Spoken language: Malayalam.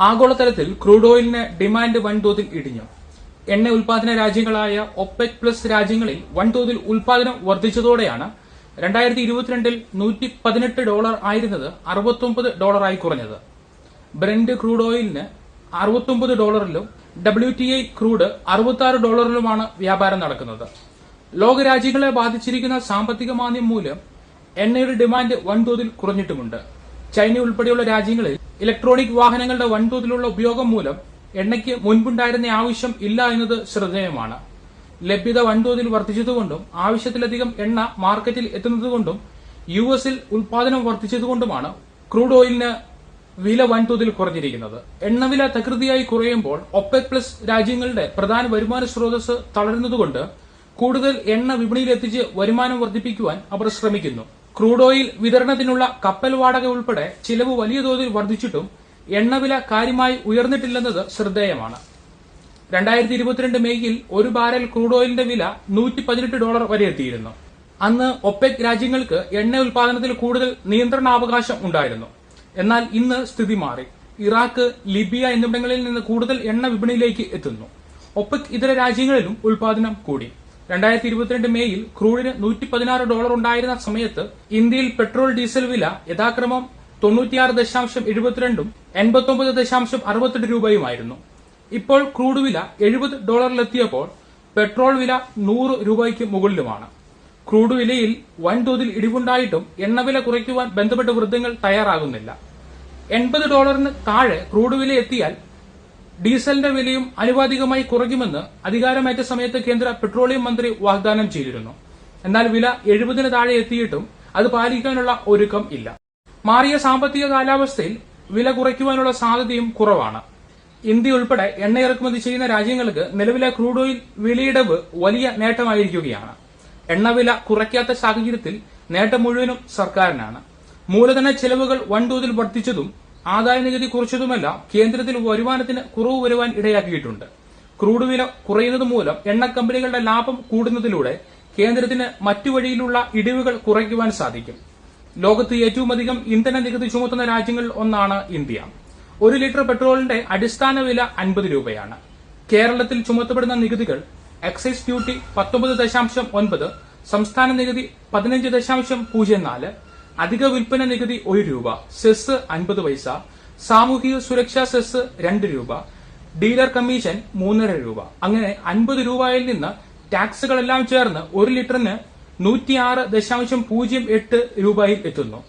ആഗോളതലത്തിൽ ക്രൂഡ് ഓയിലിന് ഡിമാൻഡ് വൻതോതിൽ ഇടിഞ്ഞു. എണ്ണ ഉൽപാദന രാജ്യങ്ങളായ ഒപെക് പ്ലസ് രാജ്യങ്ങളിൽ വൻതോതിൽ ഉൽപാദനം വർദ്ധിച്ചതോടെയാണ് രണ്ടായിരത്തി ഇരുപത്തിരണ്ടിൽ നൂറ്റി പതിനെട്ട് ഡോളർ ആയിരുന്നത് അറുപത്തൊമ്പത് ഡോളറായി കുറഞ്ഞത്. ബ്രെൻഡ് ക്രൂഡ് ഓയിലിന് അറുപത്തൊമ്പത് ഡോളറിലും ഡബ്ല്യു ടി ഐ ക്രൂഡ് അറുപത്തി ഡോളറിലുമാണ് വ്യാപാരം നടക്കുന്നത്. ലോകരാജ്യങ്ങളെ ബാധിച്ചിരിക്കുന്ന സാമ്പത്തിക മാന്ദ്യം മൂലം എണ്ണയുടെ ഡിമാൻഡ് വൻതോതിൽ കുറഞ്ഞിട്ടുമുണ്ട്. ചൈന ഉൾപ്പെടെയുള്ള രാജ്യങ്ങളിൽ ഇലക്ട്രോണിക് വാഹനങ്ങളുടെ വൻതോതിലുള്ള ഉപയോഗം മൂലം എണ്ണയ്ക്ക് മുൻപുണ്ടായിരുന്ന ആവശ്യം ഇല്ല എന്നത് ശ്രദ്ധേയമാണ്. ലഭ്യത വൻതോതിൽ വർദ്ധിച്ചതുകൊണ്ടും ആവശ്യത്തിലധികം എണ്ണ മാർക്കറ്റിൽ എത്തുന്നതുകൊണ്ടും യു എസിൽ ഉൽപാദനം വർദ്ധിച്ചതുകൊണ്ടുമാണ് ക്രൂഡ് ഓയിലിന് വില വൻതോതിൽ കുറഞ്ഞിരിക്കുന്നത്. എണ്ണവില തകൃതിയായി കുറയുമ്പോൾ ഒപ്പെക് പ്ലസ് രാജ്യങ്ങളുടെ പ്രധാന വരുമാന സ്രോതസ് തളരുന്നതുകൊണ്ട് കൂടുതൽ എണ്ണ വിപണിയിലെത്തിച്ച് വരുമാനം വർദ്ധിപ്പിക്കുവാൻ അവർ ശ്രമിക്കുന്നു. ക്രൂഡ് ഓയിൽ വിതരണത്തിനുള്ള കപ്പൽ വാടക ഉൾപ്പെടെ ചിലവ് വലിയ തോതിൽ വർദ്ധിച്ചിട്ടും എണ്ണവില കാര്യമായി ഉയർന്നിട്ടില്ലെന്നത് ശ്രദ്ധേയമാണ്. രണ്ടായിരത്തി ഇരുപത്തിരണ്ട് മെയ്യിൽ ഒരു ബാരൽ ക്രൂഡ് ഓയിലിന്റെ വില നൂറ്റി പതിനെട്ട് ഡോളർ വരെ എത്തിയിരുന്നു. അന്ന് ഒപ്പെക് രാജ്യങ്ങൾക്ക് എണ്ണ ഉൽപാദനത്തിൽ കൂടുതൽ നിയന്ത്രണാവകാശം ഉണ്ടായിരുന്നു. എന്നാൽ ഇന്ന് സ്ഥിതി മാറി. ഇറാഖ് ലിബിയ എന്നിവിടങ്ങളിൽ നിന്ന് കൂടുതൽ എണ്ണ വിപണിയിലേക്ക് എത്തുന്നു. ഒപ്പെക് ഇതര രാജ്യങ്ങളിലും ഉൽപാദനം കൂടി. രണ്ടായിരത്തി ഇരുപത്തിരണ്ട് മേയിൽ ക്രൂഡിന് നൂറ്റി പതിനാറ് ഡോളർ ഉണ്ടായിരുന്ന സമയത്ത് ഇന്ത്യയിൽ പെട്രോൾ ഡീസൽ വില യഥാക്രമം തൊണ്ണൂറ്റിയാറ് ദശാംശം എഴുപത്തിരണ്ടും എൺപത്തൊമ്പത് ദശാംശം അറുപത്തെട്ട് രൂപയുമായിരുന്നു. ഇപ്പോൾ ക്രൂഡ് വില എഴുപത് ഡോളറിലെത്തിയപ്പോൾ പെട്രോൾ വില നൂറ് രൂപയ്ക്ക് മുകളിലുമാണ്. ക്രൂഡ് വിലയിൽ വൻതോതിൽ ഇടിവുണ്ടായിട്ടും എണ്ണവില കുറയ്ക്കുവാൻ ബന്ധപ്പെട്ട വൃദ്ധങ്ങൾ തയ്യാറാകുന്നില്ല. എൺപത് ഡോളറിന് താഴെ ക്രൂഡ് വില എത്തിയാൽ ഡീസലിന്റെ വിലയും ആനുപാതികമായി കുറയ്ക്കുമെന്ന് അധികാരമേറ്റ സമയത്ത് കേന്ദ്ര പെട്രോളിയം മന്ത്രി വാഗ്ദാനം ചെയ്തിരുന്നു. എന്നാൽ വില എഴുപതിന് താഴെ എത്തിയിട്ടും അത് പാലിക്കാനുള്ള ഒരുക്കം ഇല്ല. മാറിയ സാമ്പത്തിക കാലാവസ്ഥയിൽ വില കുറയ്ക്കുവാനുള്ള സാധ്യതയും കുറവാണ്. ഇന്ത്യ ഉൾപ്പെടെ എണ്ണ ഇറക്കുമതി ചെയ്യുന്ന രാജ്യങ്ങൾക്ക് നിലവിലെ ക്രൂഡ് ഓയിൽ വിലയിടവ് വലിയ നേട്ടമായിരിക്കുകയാണ്. എണ്ണവില കുറയ്ക്കാത്ത സാഹചര്യത്തിൽ നേട്ടം മുഴുവനും സർക്കാരിനാണ്. മൂലധന ചെലവുകൾ വൻതോതിൽ വർദ്ധിച്ചതും ആദായ നികുതി കുറച്ചതുമല്ല കേന്ദ്രത്തിൽ വരുമാനത്തിന് കുറവ് വരുവാൻ ഇടയാക്കിയിട്ടുണ്ട്. ക്രൂഡ് വില കുറയുന്നത് മൂലം എണ്ണ കമ്പനികളുടെ ലാഭം കൂടുന്നതിലൂടെ കേന്ദ്രത്തിന് മറ്റു വഴിയിലുള്ള ഇടിവുകൾ കുറയ്ക്കുവാൻ സാധിക്കും. ലോകത്ത് ഏറ്റവും അധികം ഇന്ധന നികുതി ചുമത്തുന്ന രാജ്യങ്ങളിൽ ഒന്നാണ് ഇന്ത്യ. ഒരു ലിറ്റർ പെട്രോളിന്റെ അടിസ്ഥാന വില അൻപത് രൂപയാണ്. കേരളത്തിൽ ചുമത്തപ്പെടുന്ന നികുതികൾ എക്സൈസ് ഡ്യൂട്ടി പത്തൊമ്പത് ദശാംശം ഒൻപത് സംസ്ഥാന നികുതി പതിനഞ്ച് ദശാംശം പൂജ്യം നാല് അധിക വിൽപ്പന നികുതി ഒരു രൂപ സെസ് അൻപത് പൈസ സാമൂഹിക സുരക്ഷാ സെസ് രണ്ട് രൂപ ഡീലർ കമ്മീഷൻ മൂന്നര രൂപ. അങ്ങനെ അൻപത് രൂപയിൽ നിന്ന് ടാക്സുകളെല്ലാം ചേർന്ന് ഒരു ലിറ്ററിന് നൂറ്റിയാറ് ദശാംശം പൂജ്യം എട്ട് രൂപയിൽ എത്തുന്നു.